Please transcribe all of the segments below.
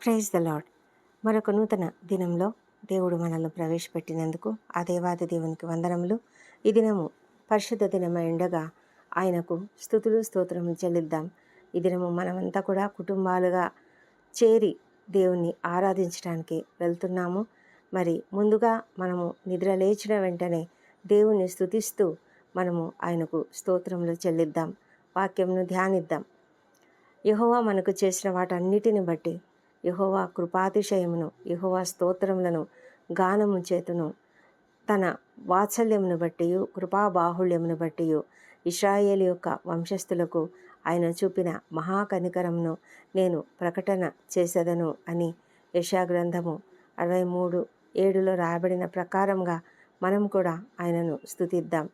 Praise the lord మరొక నూతన దినంలో దేవుడు మనల్ని ప్రవేశపెట్టినందుకు ఆ దేవాది దేవునికి వందనములు. ఈ దినము పరిశుద్ధ దినమై ఉండగా ఆయనకు స్థుతులు స్తోత్రములు చెల్లిద్దాం. ఈ దినము మనమంతా కూడా కుటుంబాలుగా చేరి దేవుణ్ణి ఆరాధించడానికి వెళ్తున్నాము. మరి ముందుగా మనము నిద్ర లేచిన వెంటనే దేవుణ్ణి స్థుతిస్తూ మనము ఆయనకు స్తోత్రములు చెల్లిద్దాం. వాక్యంను ధ్యానిద్దాం. యహోవా మనకు చేసిన వాటన్నిటిని బట్టి యహోవా కృపాతిశయమును యహోవా స్తోత్రములను గానము చేతును తన వాత్సల్యమును బట్టి కృపాబాహుళ్యమును బట్టి ఇస్రాయేల్ యొక్క వంశస్థులకు ఆయన చూపిన మహాకనికరమును నేను ప్రకటన చేసేదను అని యశాగ్రంథము అరవై మూడు ఏడులో రాయబడిన ప్రకారంగా మనం కూడా ఆయనను స్తుతిద్దాం.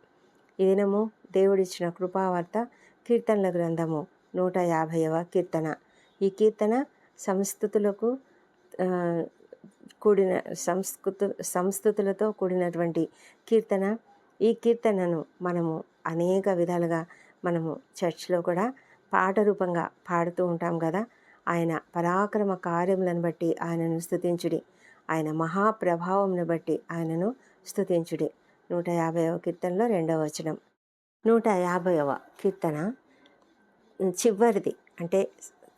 ఈ దినము దేవుడిచ్చిన కృపావార్త కీర్తనల గ్రంథము నూట యాభైవ కీర్తన. ఈ కీర్తన సంస్కృతులకు కూడిన సంస్కృతు సంస్కృతులతో కూడినటువంటి కీర్తన. ఈ కీర్తనను మనము అనేక విధాలుగా మనము చర్చ్లో కూడా పాట రూపంగా పాడుతూ ఉంటాం కదా. ఆయన పరాక్రమ కార్యములను బట్టి ఆయనను స్థుతించుడి ఆయన మహాప్రభావంను బట్టి ఆయనను స్థుతించుడి నూట యాభైవ కీర్తనలో రెండవ వచనం. నూట యాభైవ కీర్తన చివరిది. అంటే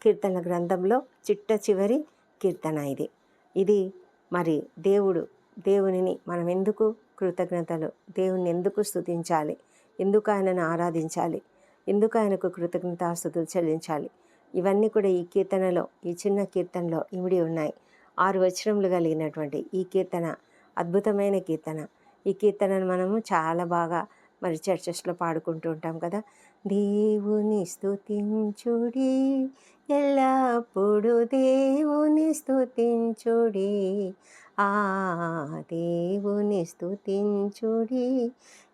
కీర్తన గ్రంథంలో చిట్ట చివరి కీర్తన ఇది. ఇది మరి దేవుడు దేవునిని మనం ఎందుకు కృతజ్ఞతలు దేవుని ఎందుకు స్తుతించాలి ఎందుకు ఆయనను ఆరాధించాలి ఎందుకు ఆయనకు కృతజ్ఞతాస్థుతులు చెల్లించాలి? ఇవన్నీ కూడా ఈ కీర్తనలో ఈ చిన్న కీర్తనలో ఇమిడి ఉన్నాయి. ఆరు వచనములు కలిగినటువంటి ఈ కీర్తన అద్భుతమైన కీర్తన. ఈ కీర్తనను మనము చాలా బాగా మరి చర్చెస్లో పాడుకుంటూ ఉంటాం కదా. దేవుని స్తుతించుడి ఎల్లప్పుడూ దేవుని స్థుతించుడి ఆ దేవుని స్తుతించుడి.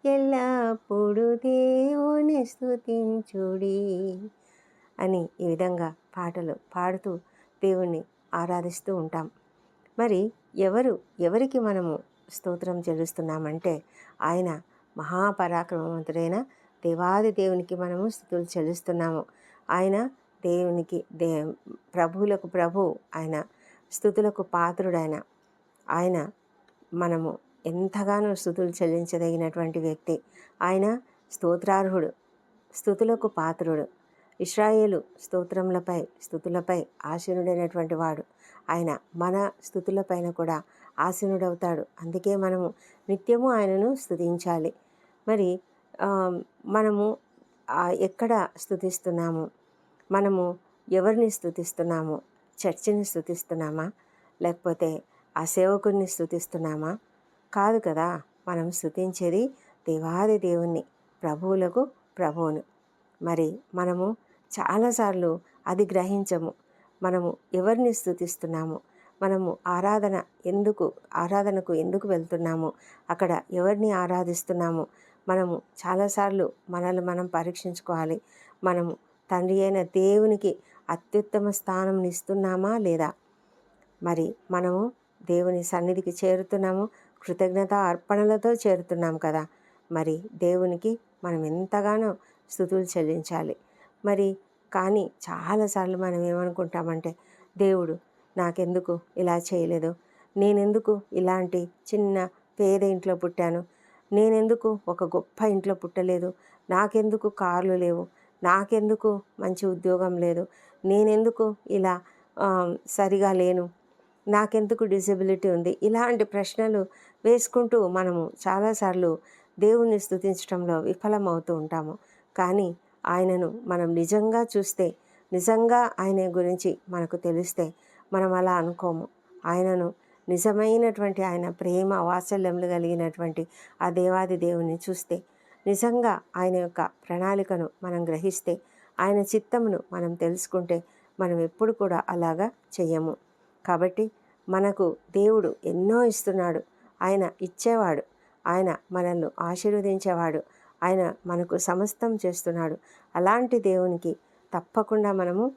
ఎల్లప్పుడూ దేవుని స్థుతించుడి అని ఈ విధంగా పాటలు పాడుతూ దేవుణ్ణి ఆరాధిస్తూ ఉంటాం. మరి ఎవరు ఎవరికి మనము స్తోత్రం చెల్లిస్తున్నామంటే ఆయన మహాపరాక్రమవంతుడైన దేవాది దేవునికి మనము స్థుతులు చెల్లిస్తున్నాము. ఆయన దేవునికి దే ప్రభువులకు ప్రభు ఆయన స్థుతులకు పాత్రుడైన ఆయన మనము ఎంతగానో స్థుతులు చెల్లించదగినటువంటి వ్యక్తి. ఆయన స్తోత్రార్హుడు స్థుతులకు పాత్రుడు. ఇస్రాయేలు స్తోత్రములపై స్థుతులపై ఆసీనుడైనటువంటి వాడు. ఆయన మన స్థుతులపైన కూడా ఆసీనుడవుతాడు అందుకే మనము నిత్యము ఆయనను స్థుతించాలి. మరి మనము ఎక్కడ స్థుతిస్తున్నాము? మనము ఎవరిని స్థుతిస్తున్నాము చర్చిని స్థుతిస్తున్నామా లేకపోతే ఆ సేవకుడిని స్థుతిస్తున్నామా కాదు కదా మనం స్థుతించేది దేవాది దేవుణ్ణి ప్రభువులకు ప్రభువును. మరి మనము చాలాసార్లు అది గ్రహించము. మనము ఎవరిని స్థుతిస్తున్నాము మనము ఆరాధన ఎందుకు ఆరాధనకు ఎందుకు వెళ్తున్నాము? అక్కడ ఎవరిని ఆరాధిస్తున్నాము? మనము చాలాసార్లు మనల్ని మనం పరీక్షించుకోవాలి. మనము తండ్రి అయిన దేవునికి అత్యుత్తమ స్థానం ఇస్తున్నామా లేదా? మరి మనము దేవుని సన్నిధికి చేరుతున్నాము కృతజ్ఞత అర్పణలతో చేరుతున్నాం కదా. మరి దేవునికి మనం ఎంతగానో స్థుతులు చెల్లించాలి. మరి కానీ చాలాసార్లు మనం ఏమనుకుంటామంటే దేవుడు నాకెందుకు ఇలా చేయలేదు? నేనెందుకు ఇలాంటి చిన్న పేద ఇంట్లో పుట్టాను? నేనెందుకు ఒక గొప్ప ఇంట్లో పుట్టలేదు? నాకెందుకు కార్లు లేవు? నాకెందుకు మంచి ఉద్యోగం లేదు? నేనెందుకు ఇలా సరిగా లేను? నాకెందుకు డిసెబిలిటీ ఉంది? ఇలాంటి ప్రశ్నలు వేసుకుంటూ మనము చాలాసార్లు దేవుణ్ణి స్తుతించడంలో విఫలమవుతూ ఉంటాము. కానీ ఆయనను మనం నిజంగా చూస్తే నిజంగా ఆయన గురించి మనకు తెలిస్తే మనం అలా అనుకోము. ఆయనను నిజమైనటువంటి ఆయన ప్రేమ వాత్సల్యములు కలిగినటువంటి ఆ దేవాది దేవుని చూస్తే నిజంగా ఆయన యొక్క ప్రణాళికను మనం గ్రహిస్తే ఆయన చిత్తమును మనం తెలుసుకుంటే మనం ఎప్పుడు కూడా అలాగా చెయ్యము. కాబట్టి మనకు దేవుడు ఎన్నో ఇస్తున్నాడు. ఆయన ఇచ్చేవాడు. ఆయన మనల్ని ఆశీర్వదించేవాడు. ఆయన మనకు సమస్తం చేస్తున్నాడు. అలాంటి దేవునికి తప్పకుండా మనము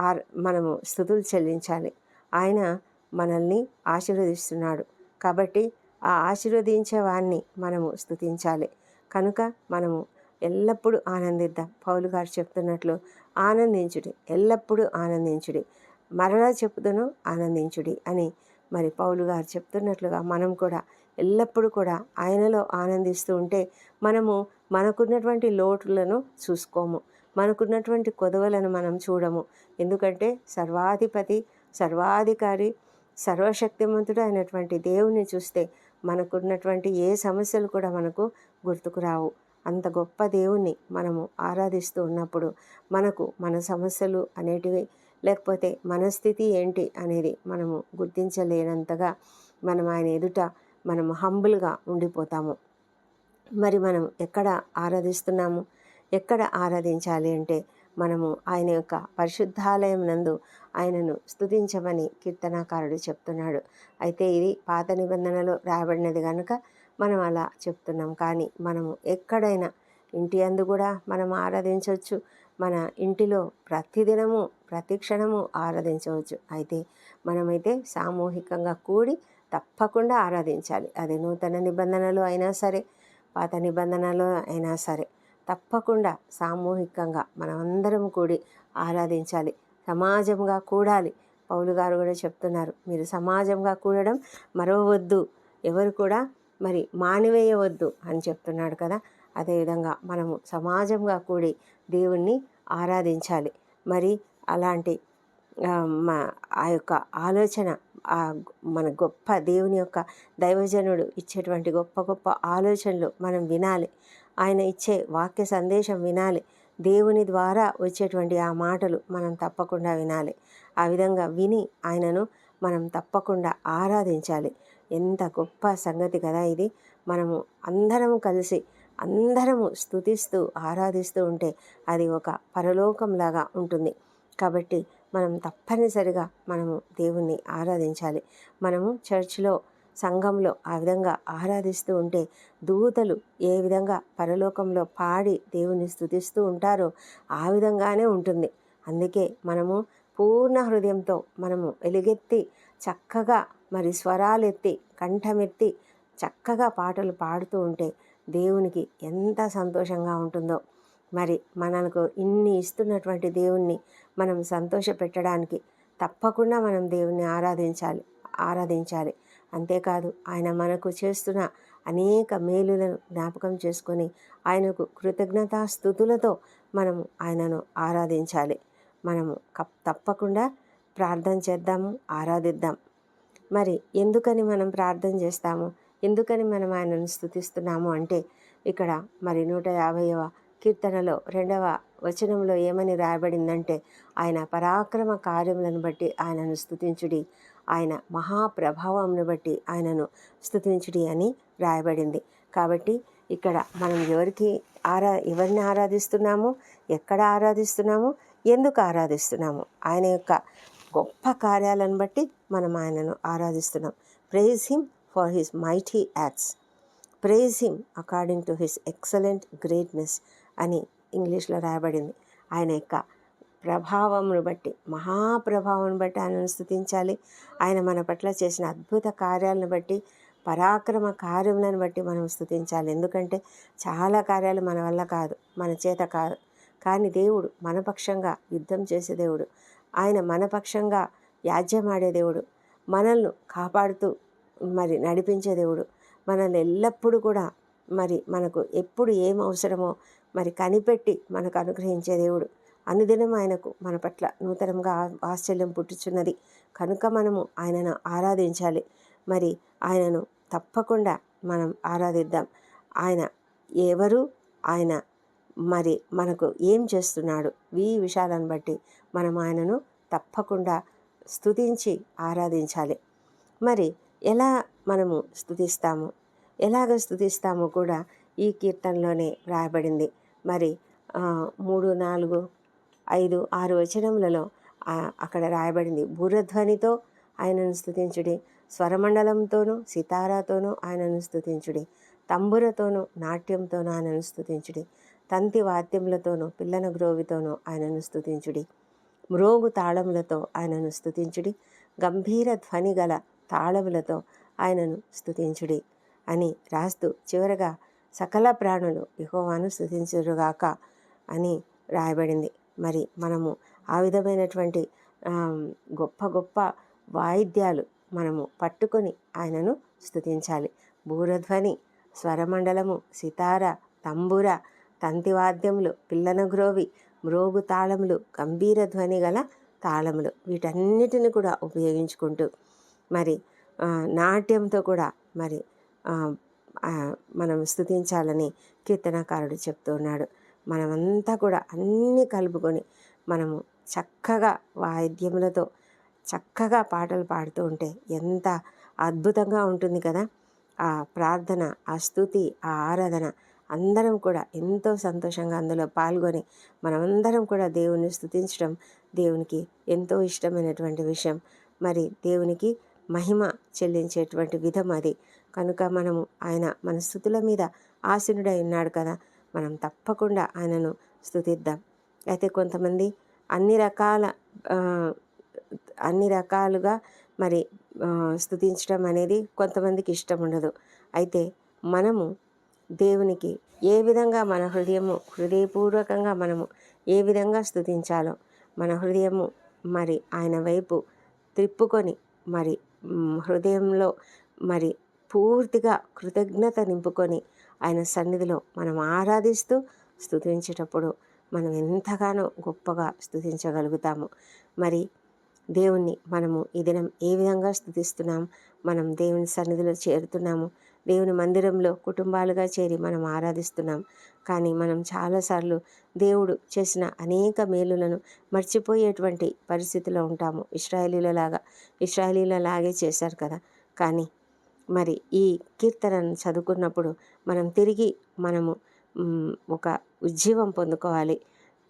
ఆర్- మనము స్థుతులు చెల్లించాలి. ఆయన మనల్ని ఆశీర్వదిస్తున్నాడు. కాబట్టి ఆ ఆశీర్వదించే వాణ్ణి మనము స్థుతించాలి. కనుక మనము ఎల్లప్పుడూ ఆనందిద్దాం. పౌలు గారు చెప్తున్నట్లు ఆనందించుడి ఎల్లప్పుడూ ఆనందించుడి. మరలా చెప్పుదును ఆనందించుడి అని మరి పౌలు గారు చెప్తున్నట్లుగా మనం కూడా ఎల్లప్పుడూ కూడా ఆయనలో ఆనందిస్తూ ఉంటే మనము మనకున్నటువంటి లోటులను చూసుకోము. మనకున్నటువంటి కొదవలను మనం చూడము. ఎందుకంటే సర్వాధిపతి సర్వాధికారి సర్వశక్తిమంతుడు అయినటువంటి దేవుణ్ణి చూస్తే మనకున్నటువంటి ఏ సమస్యలు కూడా మనకు గుర్తుకు రావు. అంత గొప్ప దేవుణ్ణి మనము ఆరాధిస్తూ ఉన్నప్పుడు మనకు మన సమస్యలు అనేటివి లేకపోతే మన స్థితి ఏంటి అనేది మనము గుర్తించలేనంతగా మనం ఆయన ఎదుట మనము హంబుల్గా ఉండిపోతాము. మరి మనం ఎక్కడ ఆరాధిస్తున్నాము? ఎక్కడ ఆరాధించాలి అంటే మనము ఆయన యొక్క పరిశుద్ధాలయం నందు ఆయనను స్తుతించమని కీర్తనాకారుడు చెప్తున్నాడు. అయితే ఇది పాత నిబంధనలో రాయబడినది కనుక మనం అలా చెప్తున్నాం. కానీ మనము ఎక్కడైనా ఇంటి అందు కూడా మనం ఆరాధించవచ్చు. మన ఇంటిలో ప్రతిదినము ప్రతి క్షణము ఆరాధించవచ్చు. అయితే మనమైతే సామూహికంగా కూడి తప్పకుండా ఆరాధించాలి. అది నూతన నిబంధనలు అయినా సరే పాత నిబంధనలు అయినా సరే తప్పకుండా సామూహికంగా మనమందరం కూడి ఆరాధించాలి. సమాజంగా కూడాలి. పౌలు గారు కూడా చెప్తున్నారు. మీరు సమాజంగా కూడడం మరవవద్దు ఎవరు కూడా మరి మానివేయవద్దు అని చెప్తున్నాడు కదా. అదేవిధంగా మనము సమాజంగా కూడి దేవుణ్ణి ఆరాధించాలి. మరి అలాంటి ఆ యొక్క ఆలోచన ఆ మన గొప్ప దేవుని యొక్క దైవజనుడు ఇచ్చేటువంటి గొప్ప గొప్ప ఆలోచనలు మనం వినాలి. ఆయన ఇచ్చే వాక్య సందేశం వినాలి. దేవుని ద్వారా వచ్చేటువంటి ఆ మాటలు మనం తప్పకుండా వినాలి. ఆ విధంగా విని ఆయనను మనం తప్పకుండా ఆరాధించాలి. ఎంత గొప్ప సంగతి కదా ఇది. మనము అందరము కలిసి అందరము స్థుతిస్తూ ఆరాధిస్తూ ఉంటే అది ఒక పరలోకంలాగా ఉంటుంది. కాబట్టి మనం తప్పనిసరిగా మనము దేవుణ్ణి ఆరాధించాలి. మనము చర్చ్లో సంఘంలో ఆ విధంగా ఆరాధిస్తూ ఉంటే దూతలు ఏ విధంగా పరలోకంలో పాడి దేవుని స్థుతిస్తూ ఉంటారో ఆ విధంగానే ఉంటుంది. అందుకే మనము పూర్ణ హృదయంతో మనము ఎలుగెత్తి చక్కగా మరి స్వరాలెత్తి కంఠమెత్తి చక్కగా పాటలు పాడుతూ ఉంటే దేవునికి ఎంత సంతోషంగా ఉంటుందో. మరి మనకు ఇన్ని ఇస్తున్నటువంటి దేవుణ్ణి మనం సంతోష పెట్టడానికి తప్పకుండా మనం దేవుణ్ణి ఆరాధించాలి ఆరాధించాలి. అంతేకాదు ఆయన మనకు చేస్తున్న అనేక మేలులను జ్ఞాపకం చేసుకొని ఆయనకు కృతజ్ఞతాస్థుతులతో మనము ఆయనను ఆరాధించాలి. మనము తప్పకుండా ప్రార్థన చేద్దాము ఆరాధిద్దాం. మరి ఎందుకని మనం ప్రార్థన చేస్తాము? ఎందుకని మనం ఆయనను స్థుతిస్తున్నాము అంటే ఇక్కడ మరి నూట యాభైవ కీర్తనలో రెండవ వచనంలో ఏమని రాయబడిందంటే ఆయన పరాక్రమ కార్యములను బట్టి ఆయనను స్థుతించుడి ఆయన మహాప్రభావంను బట్టి ఆయనను స్థుతించుడి అని రాయబడింది. కాబట్టి ఇక్కడ మనం ఎవరికి ఆరా ఎవరిని ఆరాధిస్తున్నాము? ఎక్కడ ఆరాధిస్తున్నాము? ఎందుకు ఆరాధిస్తున్నాము? ఆయన యొక్క గొప్ప కార్యాలను బట్టి మనం ఆయనను ఆరాధిస్తున్నాం. Praise him for his mighty acts praise him according to his excellent greatness అని ఇంగ్లీష్లో రాయబడింది. ఆయన యొక్క ప్రభావంను బట్టి మహాప్రభావం బట్టి ఆయనను స్థుతించాలి. ఆయన మన పట్ల చేసిన అద్భుత కార్యాలను బట్టి పరాక్రమ కార్యములను బట్టి మనం స్థుతించాలి. ఎందుకంటే చాలా కార్యాలు మన వల్ల కాదు మన చేత కాదు. కానీ దేవుడు మనపక్షంగా యుద్ధం చేసే దేవుడు. ఆయన మనపక్షంగా యాజ్యమాడే దేవుడు. మనల్ని కాపాడుతూ మరి నడిపించే దేవుడు. మనల్ని ఎల్లప్పుడూ కూడా మరి మనకు ఎప్పుడు ఏం అవసరమో మరి కనిపెట్టి మనకు అనుగ్రహించే దేవుడు. అనుదినం ఆయనకు మన పట్ల నూతనంగా ఆశ్చర్యం పుట్టుచున్నది. కనుక మనము ఆయనను ఆరాధించాలి. మరి ఆయనను తప్పకుండా మనం ఆరాధిద్దాం. ఆయన ఎవరు? ఆయన మరి మనకు ఏం చేస్తున్నాడు? ఈ విషయాలను బట్టి మనం ఆయనను తప్పకుండా స్థుతించి ఆరాధించాలి. మరి ఎలా మనము స్థుతిస్తాము ఎలాగ స్థుతిస్తామో కూడా ఈ కీర్తనలోనే రాయబడింది. మరి మూడు నాలుగు ఐదు ఆరు వచనములలో అక్కడ రాయబడింది. భూరధ్వనితో ఆయనను స్థుతించుడి స్వరమండలంతోనూ సితారాతోనూ ఆయనను స్థుతించుడి తంబురతోనూ నాట్యంతోనూ ఆయనను స్థుతించుడి తంతి వాద్యములతోనూ పిల్లన గ్రోవితోనూ ఆయనను స్థుతించుడి మ్రోగు తాళములతో ఆయనను స్థుతించుడి గంభీర ధ్వని గల తాళములతో ఆయనను స్థుతించుడి అని రాస్తూ చివరగా సకల ప్రాణులు యహోవాను స్థుతించురుగాక అని రాయబడింది. మరి మనము ఆ విధమైనటువంటి గొప్ప గొప్ప వాయిద్యాలు మనము పట్టుకొని ఆయనను స్థుతించాలి బూరధ్వని స్వరమండలము సితార తంబుర తంతివాద్యములు పిల్లన గ్రోవి మ్రోగు తాళములు గంభీర ధ్వని గల తాళములు వీటన్నిటిని కూడా ఉపయోగించుకుంటూ మరి నాట్యంతో కూడా మరి మనం స్థుతించాలని కీర్తనకారుడు చెప్తున్నాడు మనమంతా కూడా అన్నీ కలుపుకొని మనము చక్కగా వాయిద్యములతో చక్కగా పాటలు పాడుతూ ఉంటే ఎంత అద్భుతంగా ఉంటుంది కదా! ఆ ప్రార్థన ఆ స్థుతి ఆ ఆరాధన అందరం కూడా ఎంతో సంతోషంగా అందులో పాల్గొని మనమందరం కూడా దేవుని స్థుతించడం దేవునికి ఎంతో ఇష్టమైనటువంటి విషయం. మరి దేవునికి మహిమ చెల్లించేటువంటి విధం అది. కనుక మనము ఆయన మన స్థుతుల మీద ఆసీనుడై ఉన్నాడు కదా మనం తప్పకుండా ఆయనను స్థుతిద్దాం అయితే కొంతమంది అన్ని రకాల అన్ని రకాలుగా మరి స్థుతించడం అనేది కొంతమందికి ఇష్టం ఉండదు. అయితే మనము దేవునికి ఏ విధంగా మన హృదయము హృదయపూర్వకంగా మనము ఏ విధంగా స్థుతించాలో మన హృదయము మరి ఆయన వైపు త్రిప్పుకొని మరి హృదయంలో మరి పూర్తిగా కృతజ్ఞత నింపుకొని ఆయన సన్నిధిలో మనం ఆరాధిస్తూ స్థుతించేటప్పుడు మనం ఎంతగానో గొప్పగా స్థుతించగలుగుతాము మరి దేవుణ్ణి మనము ఈ దినం ఏ విధంగా స్థుతిస్తున్నాం మనం దేవుని సన్నిధిలో చేరుతున్నాము? దేవుని మందిరంలో కుటుంబాలుగా చేరి మనం ఆరాధిస్తున్నాం. కానీ మనం చాలాసార్లు దేవుడు చేసిన అనేక మేలులను మర్చిపోయేటువంటి పరిస్థితిలో ఉంటాము. ఇస్రాయలీలలాగా ఇస్రాయలీలలాగే చేశారు కదా. కానీ మరి ఈ కీర్తనను చదువుకున్నప్పుడు మనం తిరిగి మనము ఒక ఉజ్జీవం పొందుకోవాలి.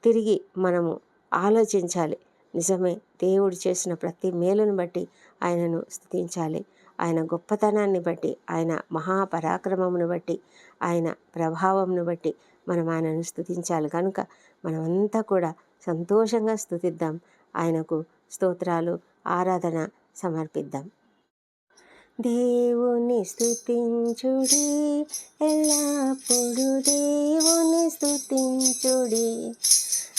తిరిగి మనము ఆలోచించాలి. నిజమే దేవుడు చేసిన ప్రతి మేలును బట్టి ఆయనను స్థుతించాలి. ఆయన గొప్పతనాన్ని బట్టి ఆయన మహాపరాక్రమమును బట్టి ఆయన ప్రభావంను బట్టి మనం ఆయనను స్థుతించాలి. కనుక మనమంతా కూడా సంతోషంగా స్థుతిద్దాం. ఆయనకు స్తోత్రాలు ఆరాధన సమర్పిద్దాం. దేవుని స్థుతించుడి ఎల్లప్పుడు దేవుని స్థుతించుడి.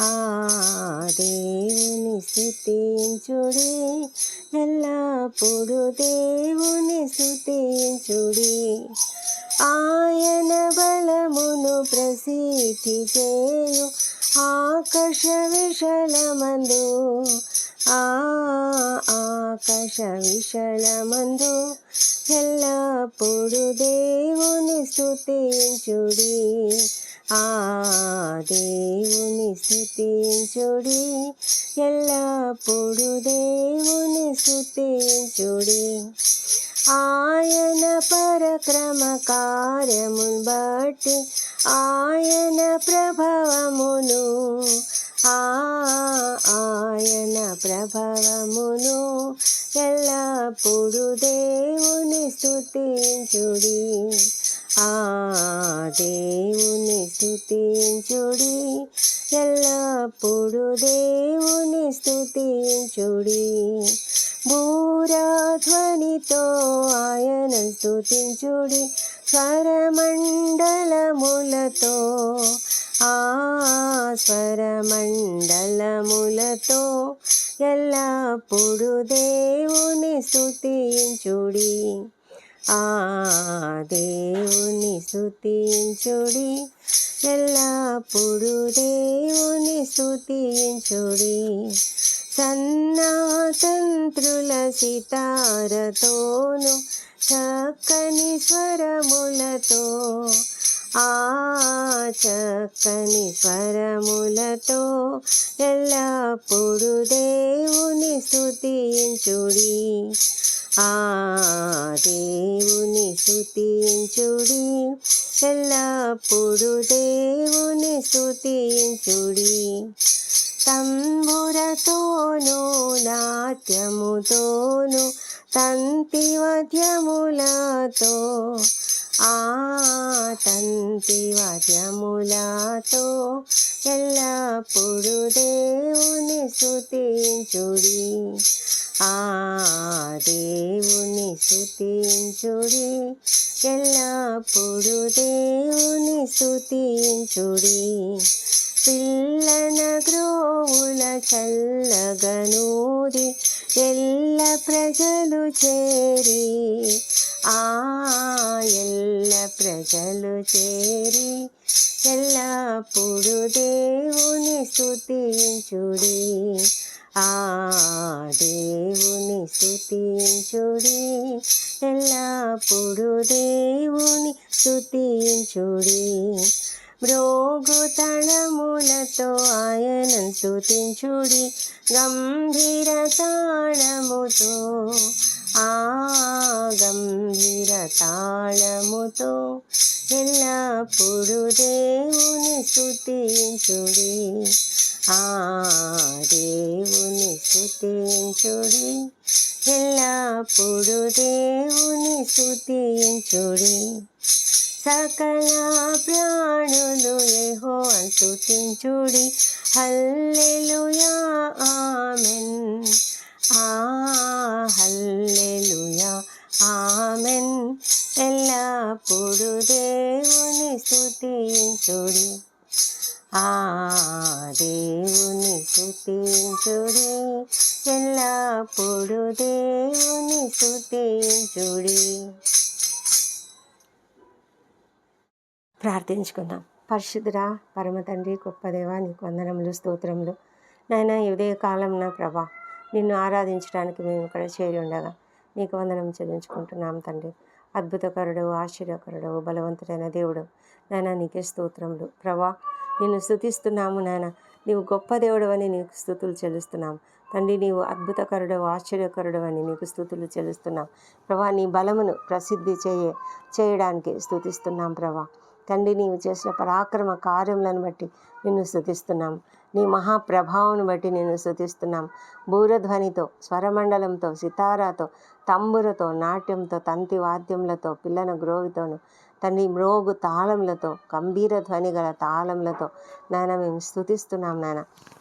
ఆ దేవుని స్థుతించుడి ఎల్లప్పుడు దేవుని స్థుతించుడి ఆయన బలమును ప్రసిద్ధి చేయు. ఆకాశ విశలమందు. ఆ ఆకాశ విశలమందు. ఎల్లప్పుడు దేవుని స్థుతించుడి ఆ దేవుని స్థుతించుడి ఎల్లప్పుడూ దేవుని స్థుతించుడి ఆయన పరక్రమ కార్యమును బట్టి ఆయన ప్రభావమును ఆయన ప్రభావమును ఎల్లప్పుడు దేవుని స్థుతించుడి ఆ దేవుని స్థుతించుడి ఎల్లప్పుడు దేవుని స్థుతించుడి భూరాధ్వనితో ఆయన స్థుతించుడి స్వరమండలములతో ఆ స్వరమండలములతో ఎల్లప్పుడు దేవుని స్థుతించుడి ఆ దేవుని స్థుతించుడి ఎల్లప్పుడు దేవుని స్థుతించుడి సన్నాతంత్రుల సితారతోను చక్కని స్వరములతో చక్కని స్వరములతో ఎల్లప్పుడూ దేవుని స్థుతించుడి ఆ దేవుని స్థుతించుడి ఎల్లప్పుడూ దేవుని స్థుతించుడి తంబురతోనూ నాట్యముతోనూ తంతి వద్యములతో ఆ తంతి వద్యములతో ఎల్లప్పుడూ దేవుని స్తుతించుడి. ఆ దేవుని స్తుతించుడి. ఎల్లప్పుడూ దేవుని స్తుతించుడి. పిల్లన గ్రోవుల చల్లగనూరి ఎల్ల ప్రజలు చేరి ఆ ఎల్ల ప్రజలు చేరి ఎల్లప్పుడు దేవుని స్థుతించుడి ఆ దేవుని స్థుతించుడి ఎల్లప్పుడు దేవుని స్థుతించుడి మ్రోగుతళములతో ఆయన స్తుతించుడి గంభీర తాళముతో. ఆ గంభీర తాళముతో ఎల్లప్పుడు దేవుని స్థుతించుడి ఆ దేవుని స్థుతించుడి ఎల్లప్పుడు దేవుని స్థుతించుడి సకల ప్రాణులు ఏహో స్తుతించుడి. హల్లెలుయా ఆమెన్. ఆ హల్లెలుయా. ఆమెన్. ఎల్లప్పుడు దేవుని స్థుతించుడి ఆ దేవుని స్థుతించుడి ఎల్లప్పుడు దేవుని స్థుతించుడి ప్రార్థించుకుందాం. పరిశుద్ధురా పరమ తండ్రి గొప్ప దేవా నీకు వందనములు స్తోత్రములు. నాయన ఈ ఉదయ కాలం నా ప్రభా నిన్ను ఆరాధించడానికి మేము ఇక్కడ చేరి ఉండగా నీకు వందనం చెల్లించుకుంటున్నాం తండ్రి. అద్భుతకరుడు ఆశ్చర్యకరుడు బలవంతుడైన దేవుడు. నాయన నీకే స్తోత్రములు. ప్రభా నిన్ను స్తుతిస్తున్నాము నాయన. నీవు గొప్ప దేవుడు అని నీకు స్థుతులు చెల్లిస్తున్నాం. తండ్రి నీవు అద్భుతకరుడు ఆశ్చర్యకరుడు అని నీకు స్థుతులు చెల్లిస్తున్నాం. ప్రభా నీ బలమును ప్రసిద్ధి చేయ చేయడానికి స్థుతిస్తున్నాం ప్రభా. తండ్రి నీవు చేసిన పరాక్రమ కార్యములను బట్టి నిన్ను స్థుతిస్తున్నాం నీ మహాప్రభావం బట్టి నేను స్థుతిస్తున్నాం బూరధ్వనితో స్వరమండలంతో సితారాతో తంబురతో నాట్యంతో తంతి వాద్యములతో పిల్లన గ్రోవితోను తండ్రి మ్రోగు తాళములతో గంభీర ధ్వని గల తాళములతో నాయన మేము స్థుతిస్తున్నాం నాయన.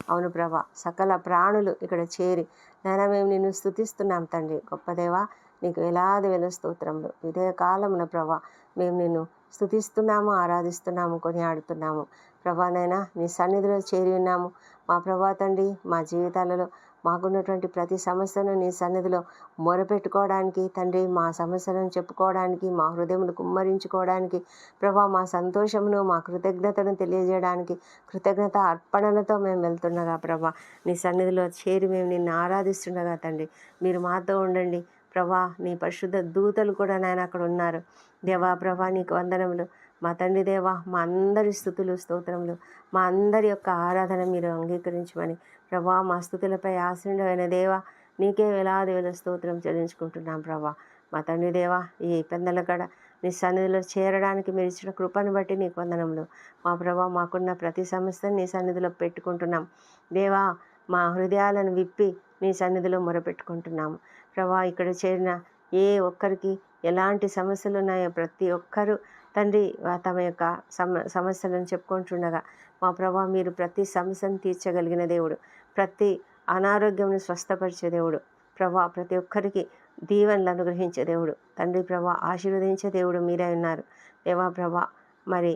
అవును ప్రభా సకల ప్రాణులు ఇక్కడ చేరి నాయన మేము నిన్ను స్థుతిస్తున్నాం తండ్రి. గొప్పదేవా నీకు వేలాది వేల స్తోత్రములు. ఇదే కాలమున ప్రభా మేము నిన్ను స్థుతిస్తున్నాము ఆరాధిస్తున్నాము కొనియాడుతున్నాము. ప్రభానైనా నీ సన్నిధిలో చేరి ఉన్నాము. మా ప్రభా తండ్రి మా జీవితాలలో మాకున్నటువంటి ప్రతి సమస్యను నీ సన్నిధిలో మొరపెట్టుకోవడానికి తండ్రి మా సమస్యలను చెప్పుకోవడానికి మా హృదయమును కుమ్మరించుకోవడానికి ప్రభా మా సంతోషమును మా కృతజ్ఞతను తెలియజేయడానికి కృతజ్ఞత అర్పణలతో మేము వెళ్తుండగా ప్రభా? నీ సన్నిధిలో చేరి మేము నిన్ను ఆరాధిస్తుండగా తండ్రి మీరు మాతో ఉండండి. ప్రభా నీ పరిశుద్ధ దూతలు కూడా నాయన అక్కడ ఉన్నారు. దేవా ప్రభా నీకు వందనములు. మా తండ్రి దేవా మా అందరి స్థుతులు స్తోత్రములు. మా అందరి యొక్క ఆరాధన మీరు అంగీకరించమని. ప్రభా మా స్థుతులపై ఆశీనుడైన దేవా నీకే వేలాది వేల స్తోత్రం చెల్లించుకుంటున్నాం ప్రభా. మా తండ్రి దేవా ఈ పెందల కడ నీ సన్నిధిలో చేరడానికి మీరు ఇచ్చిన కృపను బట్టి నీకు వందనములు. మా ప్రభా మాకున్న ప్రతి సమస్యను నీ సన్నిధిలో పెట్టుకుంటున్నాం. దేవా మా హృదయాలను విప్పి నీ సన్నిధిలో మొరపెట్టుకుంటున్నాము. ప్రభా ఇక్కడ చేరిన ఏ ఒక్కరికి ఎలాంటి సమస్యలు ఉన్నాయో ప్రతి ఒక్కరూ తండ్రి తమ యొక్క సమ సమస్యలను చెప్పుకుంటుండగా మా ప్రభా మీరు ప్రతి సమస్యను తీర్చగలిగిన దేవుడు ప్రతి అనారోగ్యంను స్వస్థపరిచే దేవుడు ప్రభా ప్రతి ఒక్కరికి దీవెనలు అనుగ్రహించే దేవుడు తండ్రి ప్రభా ఆశీర్వదించే దేవుడు మీరే ఉన్నారు. దేవా ప్రభా మరి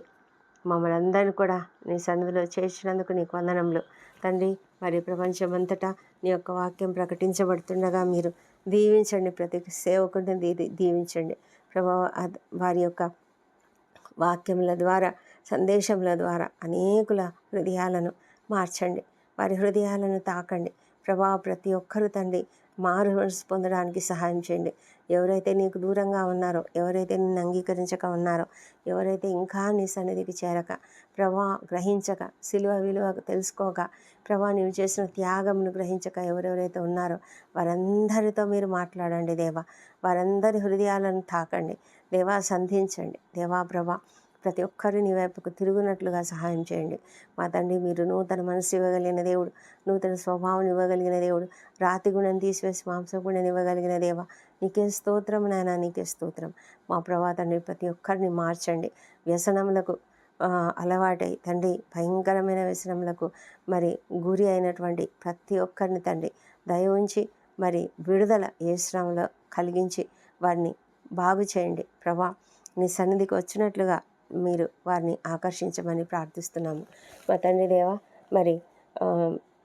మమ్మల్ని అందరిని కూడా నీ సన్నిధిలో చేర్చినందుకు నీకు వందనములు. తండ్రి మరి ప్రపంచమంతటా నీ యొక్క వాక్యం ప్రకటించబడుతుండగా మీరు దీవించండి. ప్రతి సేవకుడిని దీ దీవించండి. ప్రభావ వారి యొక్క వాక్యముల ద్వారా సందేశముల ద్వారా అనేకుల హృదయాలను మార్చండి. వారి హృదయాలను తాకండి. ప్రభావ ప్రతి ఒక్కరు తండ్రి మారు మనసు పొందడానికి సహాయం చేయండి. ఎవరైతే నీకు దూరంగా ఉన్నారో ఎవరైతే నిన్ను అంగీకరించక ఉన్నారో ఎవరైతే ఇంకా నీ సన్నిధికి చేరక ప్రభా గ్రహించక సిలువ విలువ తెలుసుకోక ప్రభా నీవు చేసిన త్యాగమును గ్రహించక ఎవరెవరైతే ఉన్నారో వారందరితో మీరు మాట్లాడండి దేవా. వారందరి హృదయాలను తాకండి. దేవా సంధించండి. దేవా ప్రభా ప్రతి ఒక్కరు నీ వైపుకు తిరుగునట్లుగా సహాయం చేయండి. మా తండ్రి మీరు నూతన మనసు ఇవ్వగలిగిన దేవుడు నూతన స్వభావం ఇవ్వగలిగిన దేవుడు రాతి గుణం తీసివేసి మాంస గుణం ఇవ్వగలిగిన దేవ నీకే స్తోత్రం నాయన నీకే స్తోత్రం. మా ప్రభా తండ్రి ప్రతి ఒక్కరిని మార్చండి. వ్యసనములకు అలవాటై తండ్రి భయంకరమైన వ్యసనములకు మరి గురి అయినటువంటి ప్రతి ఒక్కరిని తండ్రి దయ ఉంచి మరి విడుదల ఏ శ్రమలో కలిగించి వారిని బాగు చేయండి. ప్రభా నీ సన్నిధికి వచ్చినట్లుగా మీరు వారిని ఆకర్షించమని ప్రార్థిస్తున్నాము. మా తండ్రి దేవా మరి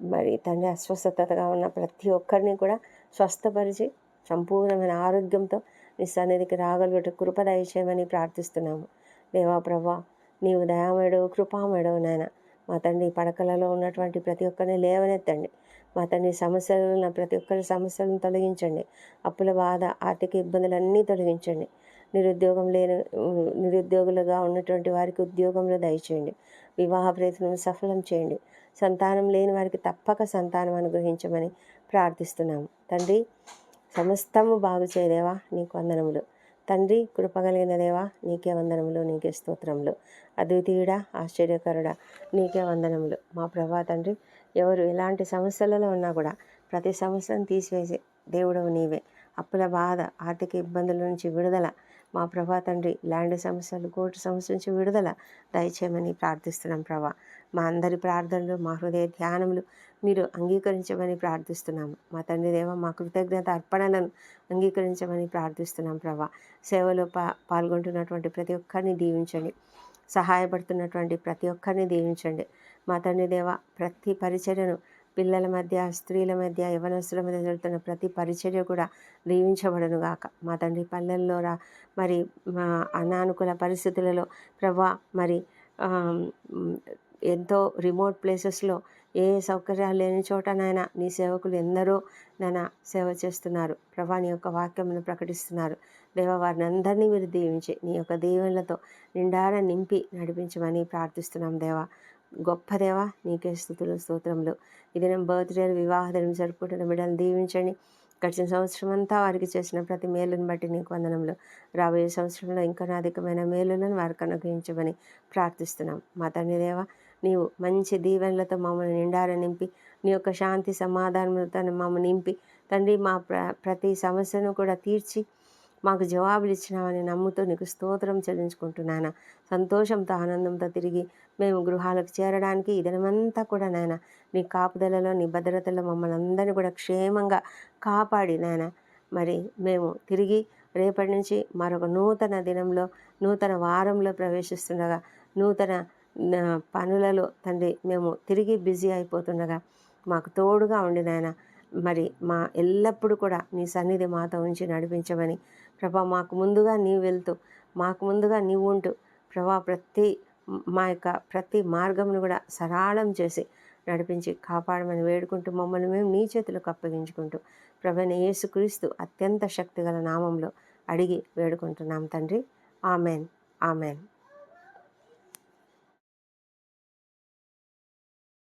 మరి తండ్రి అస్వస్థతగా ఉన్న ప్రతి ఒక్కరిని కూడా స్వస్థపరిచి సంపూర్ణమైన ఆరోగ్యంతో నీ సన్నిధికి రాగలుగుట కృప దయచేయమని ప్రార్థిస్తున్నాము. దేవా ప్రభా నీవు దయామేడు కృపామేడు నాయన. మా తండ్రి పడకలలో ఉన్నటువంటి ప్రతి ఒక్కరిని లేవనెత్తండి. మా తండ్రి సమస్యలు ఉన్న ప్రతి ఒక్కరి సమస్యలను తొలగించండి. అప్పుల బాధ ఆర్థిక ఇబ్బందులన్నీ తొలగించండి. నిరుద్యోగం లేని నిరుద్యోగులుగా ఉన్నటువంటి వారికి ఉద్యోగంలో దయచేయండి. వివాహ ప్రయత్నం సఫలం చేయండి. సంతానం లేని వారికి తప్పక సంతానం అనుగ్రహించమని ప్రార్థిస్తున్నాము తండ్రి సమస్తము బాగు చేయదేవా నీకు వందనములు. తండ్రి కృపగలిగిన దేవా నీకే వందనములు నీకే స్తోత్రములు. అద్వితీయుడా ఆశ్చర్యకరుడా నీకే వందనములు. మా ప్రభా తండ్రి ఎవరు ఎలాంటి సమస్యలలో ఉన్నా కూడా ప్రతి సమస్యను తీసివేసే దేవుడవు నీవే. అప్పుల బాధ ఆర్థిక ఇబ్బందుల నుంచి విడుదల మా ప్రభా తండ్రి ల్యాండ్ సమస్యలు కోర్టు సమస్య నుంచి విడుదల దయచేయమని ప్రార్థిస్తున్నాం ప్రభా. మా అందరి ప్రార్థనలు మా హృదయ ధ్యానములు మీరు అంగీకరించమని ప్రార్థిస్తున్నాము. మా తండ్రి దేవ మా కృతజ్ఞత అర్పణలను అంగీకరించమని ప్రార్థిస్తున్నాం ప్రభా. సేవలో పా పాల్గొంటున్నటువంటి ప్రతి ఒక్కరిని దీవించండి. సహాయపడుతున్నటువంటి ప్రతి ఒక్కరిని దీవించండి. మా తండ్రి దేవ ప్రతి పరిచర్యను పిల్లల మధ్య స్త్రీల మధ్య యవనస్తుల మధ్య జరుగుతున్న ప్రతి పరిచర్య కూడా దీవించబడను గాక. మా తండ్రి పల్లెల్లో రా మరి మా అనానుకూల పరిస్థితులలో ప్రభా మరి ఎంతో రిమోట్ ప్లేసెస్లో ఏ సౌకర్యాలు లేని చోట నాయన నీ సేవకులు ఎందరో నాయన సేవ చేస్తున్నారు. ప్రభా నీ యొక్క వాక్యమును ప్రకటిస్తున్నారు. దేవ వారిని అందరినీ మీరు దీవించి నీ యొక్క దీవెనలతో నిండారా నింపి నడిపించమని ప్రార్థిస్తున్నాం దేవా. గొప్ప దేవా నీకే స్థుతులు స్తోత్రములు. ఇది నేను బర్త్డే వివాహ దినం జరుపుకుంటున్న బిడ్డలు దీవించండి. గడిచిన సంవత్సరం అంతా వారికి చేసిన ప్రతి మేలును బట్టి నీకు వందనములు. రాబోయే సంవత్సరంలో ఇంకా అధికమైన మేలులను వారికి అనుగ్రహించమని ప్రార్థిస్తున్నాం. మా తండ్రి దేవ నీవు మంచి దీవెనలతో మమ్మల్ని నిండార నింపి నీ యొక్క శాంతి సమాధానములతో మమ్మల్ని నింపి తండ్రి మా ప్ర ప్రతి సమస్యను కూడా తీర్చి మాకు జవాబులు ఇచ్చినామని నమ్ముతూ నీకు స్తోత్రం చెల్లించుకుంటున్నాను సంతోషంతో ఆనందంతో తిరిగి మేము గృహాలకు చేరడానికి ఈ దినమంతా కూడా నాయన నీ కాపుదలలో నీ భద్రతలో మమ్మల్ని అందరినీ కూడా క్షేమంగా కాపాడి నాయన. మరి మేము తిరిగి రేపటి నుంచి మరొక నూతన దినంలో నూతన వారంలో ప్రవేశిస్తుండగా నూతన పనులలో తండ్రి మేము తిరిగి బిజీ అయిపోతుండగా మాకు తోడుగా ఉండి నాయన మరి మా ఎల్లప్పుడూ కూడా నీ సన్నిధి మాతో ఉంచి నడిపించమని ప్రభా మాకు ముందుగా నీవు వెళ్తూ మాకు ముందుగా నీవు ఉంటూ ప్రభా ప్రతి మా యొక్క ప్రతి మార్గమును కూడా సరళం చేసి నడిపించి కాపాడమని వేడుకుంటూ మమ్మల్ని మేము నీ చేతులకు అప్పగించుకుంటూ ప్రభైన యేసుక్రీస్తు అత్యంత శక్తిగల నామంలో అడిగి వేడుకుంటున్నాం తండ్రి. ఆమెన్. ఆమెన్.